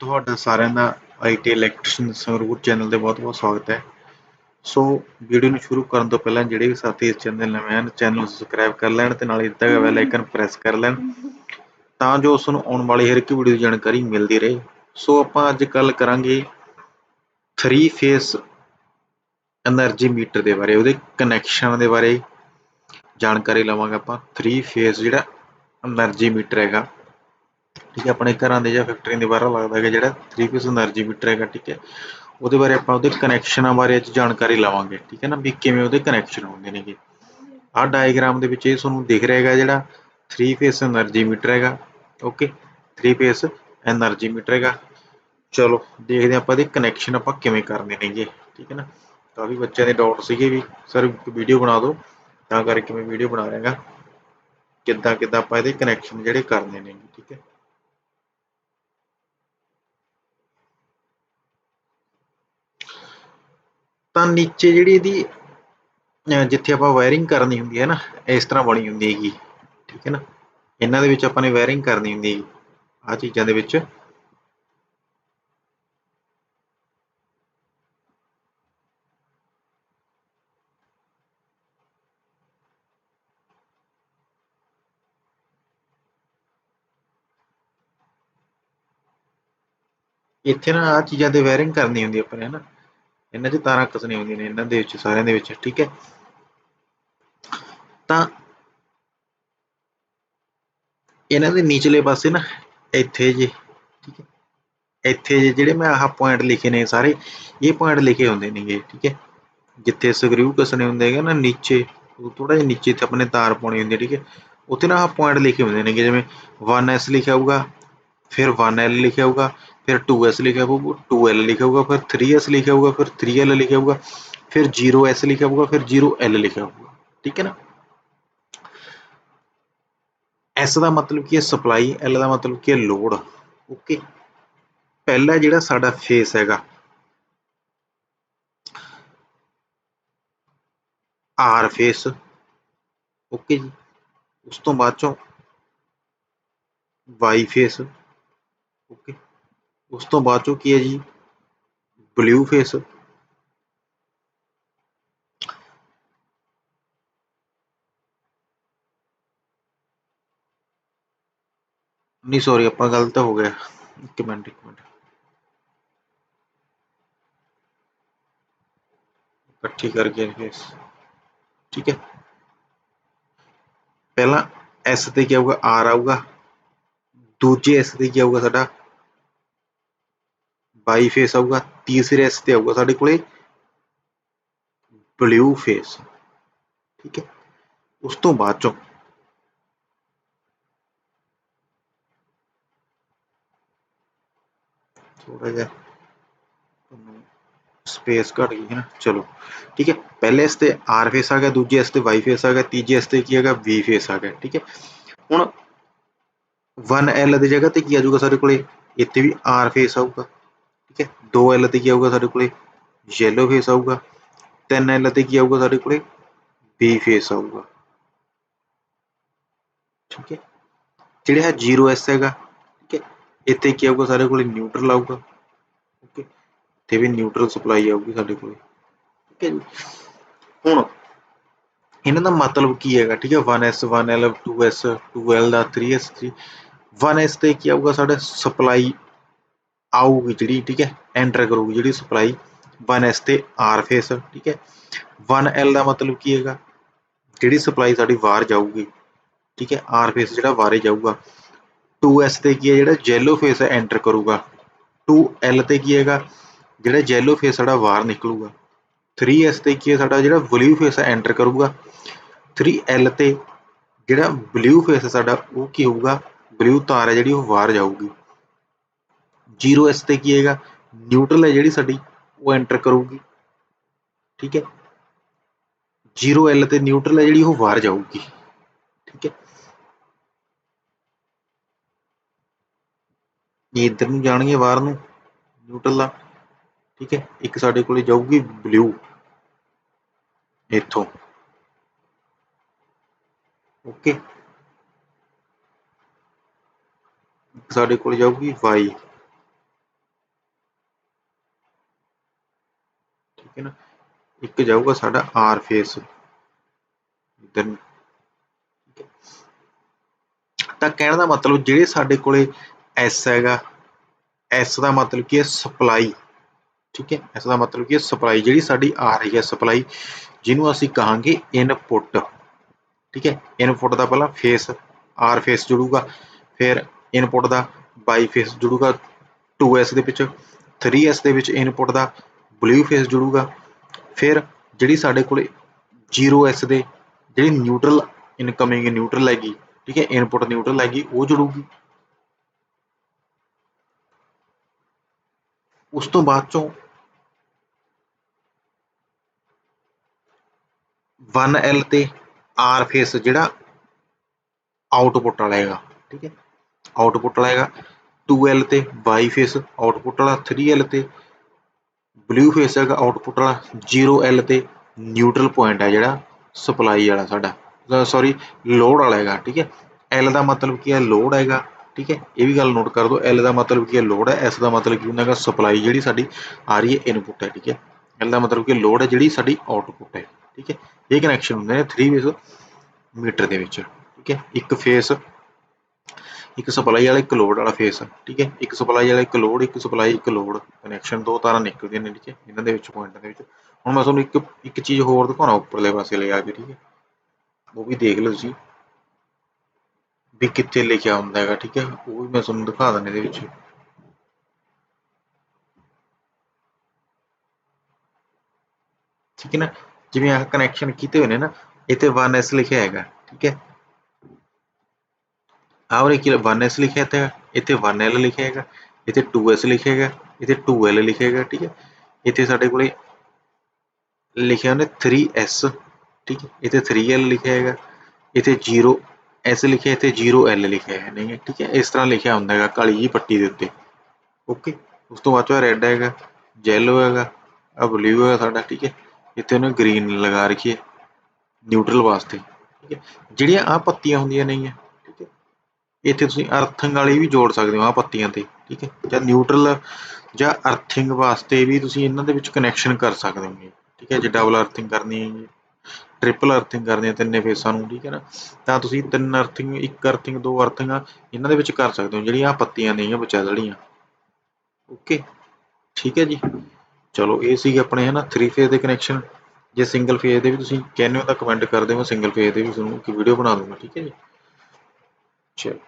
ਤੁਹਾਡਾ ਸਾਰਿਆਂ ਦਾ ਆਈਟੀ ਇਲੈਕਟ੍ਰੀਸ਼ੀਅਨ ਸੰਗਰੂਰ ਚੈਨਲ ਤੇ ਬਹੁਤ-ਬਹੁਤ ਸਵਾਗਤ ਹੈ। ਸੋ ਵੀਡੀਓ ਨੂੰ ਸ਼ੁਰੂ ਕਰਨ ਤੋਂ ਪਹਿਲਾਂ ਜਿਹੜੇ ਵੀ ਸਾਥੀ ਇਸ ਚੈਨਲ ਨਵੇਂ ਹਨ ਚੈਨਲ ਨੂੰ ਸਬਸਕ੍ਰਾਈਬ ਕਰ ਲੈਣ ਤੇ ਨਾਲ ਦਿੱਤਾ ਹੋਇਆ ਬੈਲ ਆਈਕਨ ਪ੍ਰੈਸ ਕਰ ਲੈਣ ਤਾਂ ਜੋ ਉਸ ਨੂੰ ਆਉਣ ਵਾਲੀ ਹਰ ਇੱਕ ਵੀਡੀਓ ਦੀ ਜਾਣਕਾਰੀ ਮਿਲਦੀ ਰਹੇ। ਸੋ ਆਪਾਂ ਅੱਜ ਗੱਲ ਕਰਾਂਗੇ 3 ਫੇਸ એનર્ਜੀ ਮੀਟਰ ਦੇ ਬਾਰੇ, ਉਹਦੇ ਕਨੈਕਸ਼ਨ ਦੇ ਬਾਰੇ। ਜਾਣਕਾਰੀ ਲਵਾਂਗੇ ਆਪਾਂ। 3 ਫੇਸ ਜਿਹੜਾ એનર્ਜੀ ਮੀਟਰ ਹੈਗਾ ਠੀਕ ਹੈ, ਆਪਣੇ ਘਰਾਂ ਦੇ ਜਾਂ ਫੈਕਟਰੀਆਂ ਦੇ ਬਾਹਰ ਲੱਗਦਾ ਹੈ ਜਿਹੜਾ 3 ਫੇਸ ਹੁੰਦਾ ਮੀਟਰ ਹੈਗਾ, ਠੀਕ ਹੈ। ਉਹਦੇ ਬਾਰੇ ਆਪਾਂ ਉਹਦੇ ਕਨੈਕਸ਼ਨਾਂ ਬਾਰੇ ਅੱਜ ਜਾਣਕਾਰੀ ਲਵਾਂਗੇ, ਠੀਕ ਹੈ ਨਾ, ਵੀ ਕਿਵੇਂ ਉਹਦੇ ਕਨੈਕਸ਼ਨ ਹੁੰਦੇ ਨੇਗੇ। ਆਹ ਡਾਇਗਰਾਮ ਦੇ ਵਿੱਚ ਇਹ ਤੁਹਾਨੂੰ ਦਿਖ ਰਿਹਾ ਹੈਗਾ ਜਿਹੜਾ 3 ਫੇਸ એનર્ਜੀ ਮੀਟਰ ਹੈਗਾ ਓਕੇ 3 ਫੇਸ એનર્ਜੀ ਮੀਟਰ ਹੈਗਾ। ਚਲੋ, ਦੇਖਦੇ ਆਪਾਂ ਇਹਦੇ ਕਨੈਕਸ਼ਨ ਆਪਾਂ ਕਿਵੇਂ ਕਰਨੇ ਨੇਗੇ, ਠੀਕ ਹੈ ਨਾ। ਕਾਫੀ ਬੱਚਿਆਂ ਦੇ ਡਾਊਟ ਸੀਗੇ ਵੀ ਸਰ ਵੀਡੀਓ ਬਣਾ ਦਿਓ, ਤਾਂ ਕਰਕੇ ਮੈਂ ਵੀਡੀਓ ਬਣਾ ਰਿਹਾਗਾ। ਕਿੱਦਾਂ ਕਿੱਦਾਂ ਆਪਾਂ ਇਹਦੇ ਕਨੈਕਸ਼ਨ ਜਿਹੜੇ ਕਰਨੇ ਨੇਗੇ, ਠੀਕ ਹੈ। ਤਾਂ ਨੀਚੇ ਜਿਹੜੀ ਇਹਦੀ ਜਿੱਥੇ ਆਪਾਂ ਵਾਇਰਿੰਗ ਕਰਨੀ ਹੁੰਦੀ ਹੈ ਨਾ, ਇਸ ਤਰ੍ਹਾਂ ਬਣੀ ਹੁੰਦੀ ਹੈਗੀ, ਠੀਕ ਹੈ ਨਾ? ਇਹਨਾਂ ਦੇ ਵਿੱਚ ਆਪਾਂ ਨੇ ਵਾਇਰਿੰਗ ਕਰਨੀ ਹੁੰਦੀ ਹੈ ਆ ਚੀਜ਼ਾਂ ਦੇ ਵਿੱਚ। ਇੱਥੇ ਨਾ ਆ ਚੀਜ਼ਾਂ ਤੇ ਵਾਇਰਿੰਗ ਕਰਨੀ ਹੁੰਦੀ ਆਪਾਂ ਨੇ ਹਨਾ ਇਹਨਾਂ 'ਚ ਤਾਰਾਂ ਕੱਸਣੀਆਂ ਹੁੰਦੀਆਂ ਨੇ, ਇਹਨਾਂ ਦੇ ਵਿੱਚ, ਸਾਰਿਆਂ ਦੇ ਵਿੱਚ, ਠੀਕ ਹੈ? ਤਾਂ ਇਹਨਾਂ ਦੇ ਨਿਚਲੇ ਪਾਸੇ ਨਾ, ਇੱਥੇ ਜੇ, ਠੀਕ ਹੈ? ਇੱਥੇ ਜੇ ਜਿਹੜੇ ਮੈਂ ਆਹ ਪੁਆਇੰਟ ਲਿਖੇ ਨੇ ਸਾਰੇ, ਇਹ ਪੁਆਇੰਟ ਲਿਖੇ ਹੁੰਦੇ ਨੇਗੇ, ਠੀਕ ਹੈ? ਜਿੱਥੇ ਸਕਰੂ ਕੱਸਣੇ ਹੁੰਦੇ ਹੈਗੇ ਨਾ, ਨੀਚੇ ਥੋੜਾ ਜਿਹਾ ਨੀਚੇ ਤੇ ਆਪਣੇ ਤਾਰ ਪਾਉਣੀ ਹੁੰਦੀ ਠੀਕ ਹੈ? ਉੱਥੇ ਨਾ ਆਹ ਪੁਆਇੰਟ ਲਿਖੇ ਹੁੰਦੇ ਨੇਗੇ, ਜਿਵੇਂ 1s ਲਿਖਿਆ ਹੋਊਗਾ, ਫਿਰ 1l ਲਿਖਿਆ ਹੋਊਗਾ ਫਿਰ 2s ਲਿਖਿਆ ਹੋਊਗਾ 2l ਲਿਖਿਆ ਹੋਊਗਾ ਫਿਰ 3s ਲਿਖਿਆ ਹੋਊਗਾ ਫਿਰ 3l ਲਿਖਿਆ ਹੋਊਗਾ ਫਿਰ 0s ਲਿਖਿਆ ਹੋਊਗਾ ਫਿਰ 0l ਲਿਖਿਆ ਹੋਊਗਾ ਠੀਕ ਹੈ ਨਾ ਐਸ ਦਾ ਮਤਲਬ ਕੀ ਹੈ ਸਪਲਾਈ L ਦਾ ਮਤਲਬ ਕੀ ਹੈ ਲੋਡ ਓਕੇ ਪਹਿਲਾ ਜਿਹੜਾ ਸਾਡਾ ਫੇਸ ਹੈਗਾ ਆਰ ਫੇਸ ਓਕੇ ਜੀ ਉਸ ਤੋਂ ਬਾਅਦ ਚੋਂ ਵਾਈ ਫੇਸ ਓਕੇ ਉਸ ਤੋਂ ਬਾਅਦ ਚੋਂ ਕੀ ਹੈ ਜੀ ਬਲੂ ਫੇਸ ਨਹੀਂ ਸੌਰੀ ਆਪਾਂ ਗਲਤ ਹੋ ਗਿਆ ਇੱਕ ਮਿੰਟ ਇੱਕ ਮਿੰਟ ਇਕੱਠੀ ਕਰਕੇ ਫੇਸ ਠੀਕ ਹੈ ਪਹਿਲਾਂ S ਤੇ ਕੀ ਆਊਗਾ R ਆਊਗਾ ਦੂਜੇ S ਤੇ ਕੀ ਆਊਗਾ ਸਾਡਾ ਬਾਈ ਫੇਸ ਆਊਗਾ, ਤੀਸਰੇ S ਤੇ ਆਊਗਾ ਸਾਡੇ ਕੋਲੇ ਬਲੂ ਫੇਸ ਠੀਕ ਹੈ। ਉਸ ਤੋਂ ਬਾਅਦ ਚੋਂ ਥੋੜਾ ਜਿਹਾ ਸਪੇਸ ਘਟ ਗਈ ਹੈ ਨਾ, ਚਲੋ, ਠੀਕ ਹੈ। ਪਹਿਲੇ ਇਸ ਤੇ ਆਰ ਫੇਸ ਆ ਗਿਆ, ਦੂਜੇ ਇਸ ਤੇ ਵਾਈ ਫੇਸ ਆ ਗਿਆ, ਤੀਜੇ ਇਸ ਤੇ ਕੀ ਹੈਗਾ ਵੀ ਫੇਸ ਆ ਗਿਆ, ਠੀਕ ਹੈ। ਹੁਣ 1L ਦੀ ਜਗ੍ਹਾ ਤੇ ਕੀ ਆ ਜਾਊਗਾ ਸਾਡੇ ਕੋਲੇ? ਇੱਥੇ ਵੀ ਆਰ ਫੇਸ ਆਊਗਾ। ਠੀਕ ਹੈ? 2L ਤੇ ਕੀ ਆਊਗਾ ਸਾਡੇ ਕੋਲੇ? ਯੈਲੋ ਫੇਸ ਆਊਗਾ। 3L ਤੇ ਕੀ ਆਊਗਾ ਸਾਡੇ ਕੋਲੇ? B ਫੇਸ ਆਊਗਾ। ਠੀਕ ਹੈ? ਜਿਹੜਾ ਹੈ 0S ਹੈਗਾ, ਠੀਕ ਹੈ? ਇੱਥੇ ਕੀ ਆਊਗਾ ਸਾਡੇ ਕੋਲੇ? ਨਿਊਟਰਲ ਆਊਗਾ। ਓਕੇ ਤੇ ਵੀ ਨਿਊਟਰਲ ਸਪਲਾਈ ਆਊਗੀ ਸਾਡੇ ਕੋਲੇ। ਠੀਕ ਹੈ ਜੀ? ਹੁਣ, ਇਹਨਾਂ ਦਾ ਮਤਲਬ ਕੀ ਹੈਗਾ? ਠੀਕ ਹੈ? 1S 1L 2S 2L ਦਾ 3S 3 1S ਤੇ ਕੀ ਆਊਗਾ ਸਾਡਾ? ਸਪਲਾਈ ਆਊਗੀ ਜਿਹੜੀ, ਠੀਕ ਹੈ ਐਂਟਰ ਕਰੂਗੀ ਜਿਹੜੀ ਸਪਲਾਈ 1S ਤੇ R ਫੇਸ ਠੀਕ ਹੈ। 1L ਦਾ ਮਤਲਬ ਕੀ ਹੈਗਾ? ਜਿਹੜੀ ਸਪਲਾਈ ਸਾਡੀ ਬਾਹਰ ਜਾਊਗੀ, ਠੀਕ ਹੈ, R ਫੇਸ ਜਿਹੜਾ ਬਾਹਰੇ ਜਾਊਗਾ। 2S ਤੇ ਕੀ ਹੈ, ਜਿਹੜਾ ਜੈਲੋ ਫੇਸ ਐਂਟਰ ਕਰੂਗਾ। 2L ਤੇ ਕੀ ਹੈਗਾ? ਜਿਹੜਾ ਜੈਲੋ ਫੇਸ ਸਾਡਾ ਬਾਹਰ ਨਿਕਲੂਗਾ। 3S ਤੇ ਕੀ ਹੈ, ਸਾਡਾ ਜਿਹੜਾ ਬਲੂ ਫੇਸ ਐਂਟਰ ਕਰੂਗਾ। 3L ਤੇ ਜਿਹੜਾ ਬਲੂ ਫੇਸ ਸਾਡਾ, ਉਹ ਕੀ ਹੋਊਗਾ? ਬਲੂ ਤਾਰ ਹੈ ਜਿਹੜੀ, ਉਹ ਬਾਹਰ ਜਾਊਗੀ। 0S ਤੇ ਕੀ ਹੈਗਾ? ਨਿਊਟਰਲ ਹੈ ਜਿਹੜੀ ਸਾਡੀ, ਉਹ ਐਂਟਰ ਕਰੂਗੀ। ਠੀਕ ਹੈ? 0L ਤੇ ਨਿਊਟਰਲ ਹੈ ਜਿਹੜੀ, ਉਹ ਬਾਹਰ ਜਾਊਗੀ। ਠੀਕ ਹੈ? ਇਹ ਇੱਧਰ ਨੂੰ ਜਾਣਗੇ, ਬਾਹਰ ਨੂੰ। ਨਿਊਟਰਲ ਦਾ ਠੀਕ ਹੈ? ਇੱਕ ਸਾਡੇ ਕੋਲੇ ਜਾਊਗੀ ਬਲੂ ਇੱਥੋਂ। ਓਕੇ ਸਾਡੇ ਕੋਲ ਜਾਊਗੀ y ਠੀਕ ਹੈ ਨਾ, ਇੱਕ ਜਾਊਗਾ ਸਾਡਾ r ਫੇਸ। ਇਧਰ ਤਾਂ ਕਹਿਣ ਦਾ ਮਤਲਬ ਜਿਹੜੇ ਸਾਡੇ ਕੋਲੇ s ਹੈਗਾ, s ਦਾ ਮਤਲਬ ਕੀ ਹੈ ਸਪਲਾਈ ਠੀਕ ਹੈ? ਇਸ ਦਾ ਮਤਲਬ ਕੀ ਹੈ ਸਪਲਾਈ ਜਿਹੜੀ ਸਾਡੀ ਆ ਰਹੀ ਹੈ ਸਪਲਾਈ ਜਿਹਨੂੰ ਅਸੀਂ ਕਹਾਂਗੇ ਇਨਪੁੱਟ ਠੀਕ ਹੈ? ਇਨਪੁੱਟ ਦਾ ਪਹਿਲਾਂ ਫੇਸ ਆਰ ਫੇਸ ਜੁੜੂਗਾ, ਫਿਰ ਇਨਪੁੱਟ ਦਾ ਬਾਈ ਫੇਸ ਜੁੜੂਗਾ 2s ਦੇ ਵਿੱਚ 3s ਦੇ ਵਿੱਚ ਇਨਪੁੱਟ ਦਾ ਬਲੂ ਫੇਸ ਜੁੜੂਗਾ। ਫਿਰ ਜਿਹੜੀ ਸਾਡੇ ਕੋਲੇ 0s ਦੇ ਜਿਹੜੀ ਨਿਊਟਰਲ ਇਨਕਮਿੰਗ ਨਿਊਟਰਲ ਹੈਗੀ, ਠੀਕ ਹੈ ਇਨਪੁੱਟ ਨਿਊਟਰਲ ਹੈਗੀ, ਉਹ ਜੁੜੂਗੀ। ਉਸ ਤੋਂ ਬਾਅਦ ਚੋਂ 1L ਤੇ R ਫੇਸ ਜਿਹੜਾ ਆਊਟਪੁੱਟ ਵਾਲਾ ਹੈਗਾ, ਠੀਕ ਹੈ। ਆਊਟਪੁੱਟ ਵਾਲਾ ਹੈਗਾ 2L ਤੇ Y ਫੇਸ ਆਊਟਪੁੱਟ ਵਾਲਾ 3L ਤੇ ਬਲੂ ਫੇਸ ਹੈਗਾ ਆਊਟਪੁੱਟ ਵਾਲਾ 0L ਤੇ ਨਿਊਟਰਲ ਪੁਆਇੰਟ ਹੈ ਜਿਹੜਾ ਸਪਲਾਈ ਵਾਲਾ ਸਾਡਾ। ਸੌਰੀ ਲੋਡ ਵਾਲਾ ਹੈਗਾ, ਠੀਕ ਹੈ? L ਦਾ ਮਤਲਬ ਕੀ ਹੈ? ਲੋਡ ਹੈਗਾ, ਠੀਕ ਹੈ? ਇਹ ਵੀ ਗੱਲ ਨੋਟ ਕਰ ਦਿਓ, L ਦਾ ਮਤਲਬ ਕੀ ਹੈ? ਲੋਡ ਹੈ, S ਦਾ ਮਤਲਬ ਕੀ ਹੁੰਦਾ ਹੈਗਾ? ਸਪਲਾਈ ਜਿਹੜੀ ਸਾਡੀ ਆ ਰਹੀ ਹੈ ਇਨਪੁੱਟ ਹੈ, ਠੀਕ ਹੈ? L ਦਾ ਮਤਲਬ ਕਿ ਲੋਡ ਹੈ ਜਿਹੜੀ ਸਾਡੀ ਆਊਟਪੁੱਟ ਹੈ, ਠੀਕ ਹੈ? ਇਹ ਕਨੈਕਸ਼ਨ ਹੁੰਦੇ ਨੇ 3 ਫੇਸ ਮੀਟਰ ਦੇ ਵਿੱਚ, ਠੀਕ ਹੈ? ਇੱਕ ਫੇਸ ਇੱਕ ਸਪਲਾਈ ਵਾਲਾ, ਇੱਕ ਲੋਡ ਵਾਲਾ ਫੇਸ, ਠੀਕ ਹੈ? ਇੱਕ ਸਪਲਾਈ ਵਾਲਾ, ਇੱਕ ਲੋਡ, ਇੱਕ ਸਪਲਾਈ, ਇੱਕ ਲੋਡ ਕਨੈਕਸ਼ਨ ਦੋ ਤਾਰਾਂ ਨਿਕਲਦੀਆਂ ਨੇ ਠੀਕ ਹੈ ਇਹਨਾਂ ਦੇ ਵਿੱਚ ਪੁਆਇੰਟਾਂ ਦੇ ਵਿੱਚ। ਹੁਣ ਮੈਂ ਤੁਹਾਨੂੰ ਇੱਕ ਇੱਕ ਚੀਜ਼ ਹੋਰ ਦਿਖਾਉਣਾ ਉੱਪਰਲੇ ਪਾਸੇ ਲੈ ਆ ਕੇ, ਠੀਕ ਹੈ? ਉਹ ਵੀ ਦੇਖ ਲਓ ਤੁਸੀਂ। ਵੀ ਕਿੱਥੇ ਲਿਖਿਆ ਹੁੰਦਾ ਹੈਗਾ, ਠੀਕ ਹੈ? ਉਹ ਵੀ ਮੈਂ ਤੁਹਾਨੂੰ ਦਿਖਾ ਦਿੰਦਾ ਇਹਦੇ ਵਿੱਚ। ਠੀਕ ਹੈ ਨਾ? ਜਿਵੇਂ ਆਹ ਕਨੈਕਸ਼ਨ ਕੀਤੇ ਹੋਏ ਨੇ ਨਾ, ਇੱਥੇ 1s ਲਿਖਿਆ ਹੈਗਾ, ਠੀਕ ਹੈ? ਆਹ ਉਰੇ ਕੀ 1s ਲਿਖਿਆ ਤੇ ਇੱਥੇ 1l ਲਿਖਿਆ ਹੈਗਾ, ਇੱਥੇ 2s ਲਿਖਿਆ ਹੈਗਾ, ਇੱਥੇ 2l ਲਿਖਿਆ ਹੈਗਾ, ਠੀਕ ਹੈ। ਇੱਥੇ ਸਾਡੇ ਕੋਲੇ ਲਿਖਿਆ ਉਹਨੇ 3s ਠੀਕ ਹੈ। ਇੱਥੇ 3l ਲਿਖਿਆ ਹੈਗਾ, ਇੱਥੇ 0s ਲਿਖਿਆ, ਇੱਥੇ 0l ਲਿਖਿਆ ਹੈ ਨਹੀਂ ਠੀਕ ਹੈ। ਇਸ ਤਰ੍ਹਾਂ ਲਿਖਿਆ ਹੁੰਦਾ ਹੈਗਾ, ਕਾਲੀ ਜੀ ਪੱਟੀ ਦੇ ਉੱਤੇ। ਓਕੇ ਉਸ ਤੋਂ ਬਾਅਦ ਚੋਂ ਰੈੱਡ ਹੈਗਾ ਯੈਲੋ ਹੈਗਾ ਆ ਬਲੂ ਹੈਗਾ ਸਾਡਾ, ਠੀਕ ਹੈ। ਇੱਥੇ ਉਹਨੇ ਗ੍ਰੀਨ ਲਗਾ ਰੱਖੀ ਹੈ ਨਿਊਟਰਲ ਵਾਸਤੇ, ਠੀਕ ਹੈ। ਜਿਹੜੀਆਂ ਆ ਪੱਤੀਆਂ ਹੁੰਦੀਆਂ ਨਹੀਂ ਹੈ ਇੱਥੇ ਤੁਸੀਂ ਅਰਥਿੰਗ ਵਾਲੀ ਵੀ ਜੋੜ ਸਕਦੇ ਹੋ ਆ ਪੱਤੀਆਂ ਤੇ, ਠੀਕ ਹੈ? ਜਾਂ ਨਿਊਟਰਲ ਜਾਂ ਅਰਥਿੰਗ ਵਾਸਤੇ ਵੀ ਤੁਸੀਂ ਇਹਨਾਂ ਦੇ ਵਿੱਚ ਕਨੈਕਸ਼ਨ ਕਰ ਸਕਦੇ ਹੋ ਠੀਕ ਹੈ? ਜੇ ਡਬਲ ਅਰਥਿੰਗ ਕਰਨੀ ਹੈ ਟ੍ਰਿਪਲ ਅਰਥਿੰਗ ਕਰਨੀ ਹੈ ਤਿੰਨੇ ਫੇਸਾਂ ਨੂੰ, ਠੀਕ ਹੈ ਨਾ? ਤਾਂ ਤੁਸੀਂ ਤਿੰਨ ਅਰਥਿੰਗ ਇੱਕ ਅਰਥਿੰਗ ਦੋ ਅਰਥਿੰਗਾਂ ਇਹਨਾਂ ਦੇ ਵਿੱਚ ਕਰ ਸਕਦੇ ਹੋ, ਜਿਹੜੀਆਂ ਪੱਤੀਆਂ ਨੇਗੀਆਂ ਵਿਚਾਲੜੀਆਂ ਓਕੇ ਠੀਕ ਹੈ ਜੀ? ਚਲੋ, ਇਹ ਸੀ ਆਪਣੇ ਹੈ ਨਾ 3 ਫੇਸ ਦੇ ਕਨੈਕਸ਼ਨ ਜੇ ਸਿੰਗਲ ਫੇਸ ਦੇ ਵੀ ਤੁਸੀਂ ਕਹਿੰਦੇ ਹੋ ਤਾਂ ਕਮੈਂਟ ਕਰ ਦਿਓ ਮੈਂ ਸਿੰਗਲ ਫੇਸ ਦੇ ਵੀ ਤੁਹਾਨੂੰ ਇੱਕ ਵੀਡੀਓ ਬਣਾ ਦੂੰਗਾ, ਠੀਕ ਹੈ ਜੀ? ਚਲੋ।